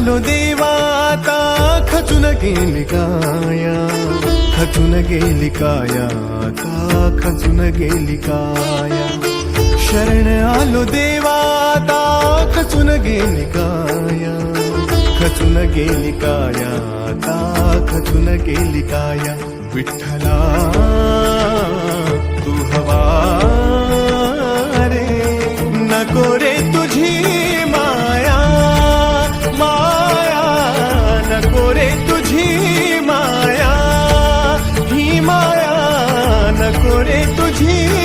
आलो देवाता खचून गेली काया खचून गेली काया आता खचून गेली काया. शरण आलो देवाता खचून गेली काया खचून गेली काया आता खचून गेली काया. विठ्ठला तू हवा नको रे तुझी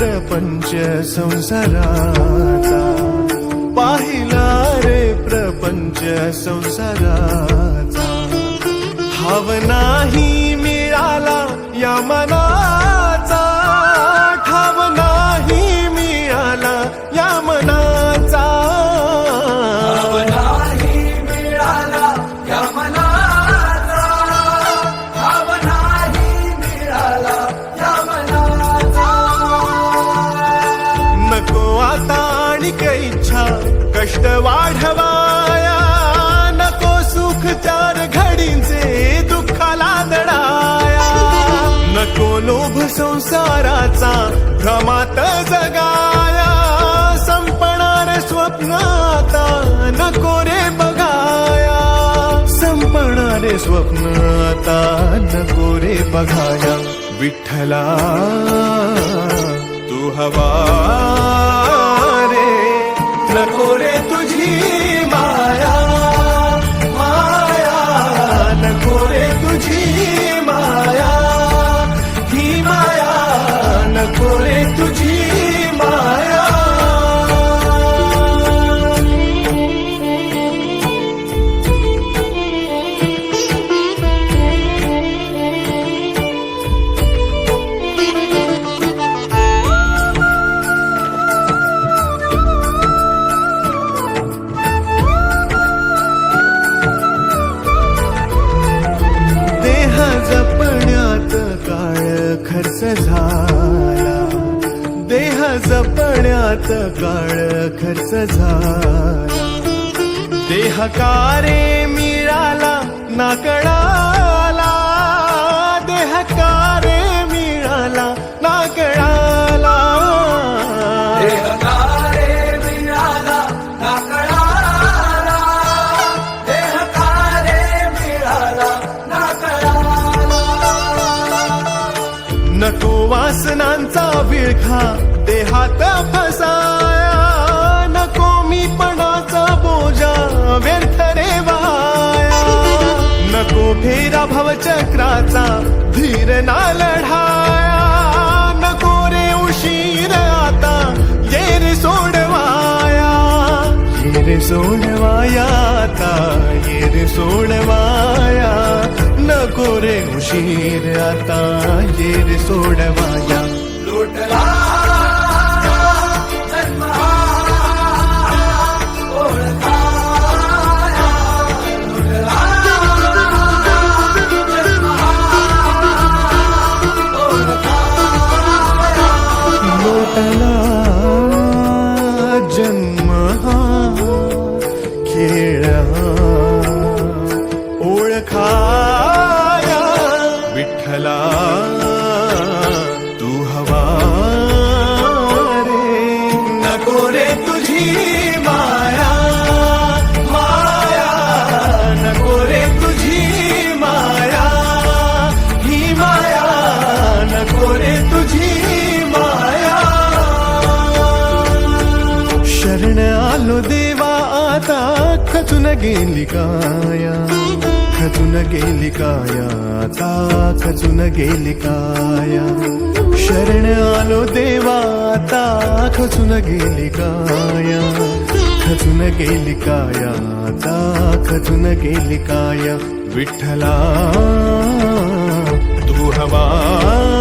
प्रपंच संसाराचा पाहिला रे प्रपंच संसारा कष्ट वाढवाया. नको सुख चार घडींचे दुःखाला दडाया. नको लोभ संसाराचा भ्रमात जगाया. संपणार स्वप्न आता नको रे बघाया. संपणारे स्वप्न आता नको रे बघाया. विठ्ठला तू हवा रे जपण्यात काळ खर्च झाला. देह कारे मिळाला ना कळाला देह कारे मिळाला ना कळाला देहकारे मिळाला ना कळाला देहकारे मिळाला ना कळाला नको वासनांचा विळखा देहात फसाया नको मी पणाचा बोजा व्यर्थ रे वाया नको फेरा भवचक्राचा धीर ना लढाया नको रे उशीर आता ये रे सोडवाया. ये रे सोडवाया आता ये रे सोडवाया. नको रे उशीर आता ये रे सोडवाया. लोटला गेली काया. खचून गेली काया. आता खचून गेली काया. शरण आलो देवा आता खचून गेली काया. खचून गेली काया आता खचून गेली काया. विठ्ठला तू हवा.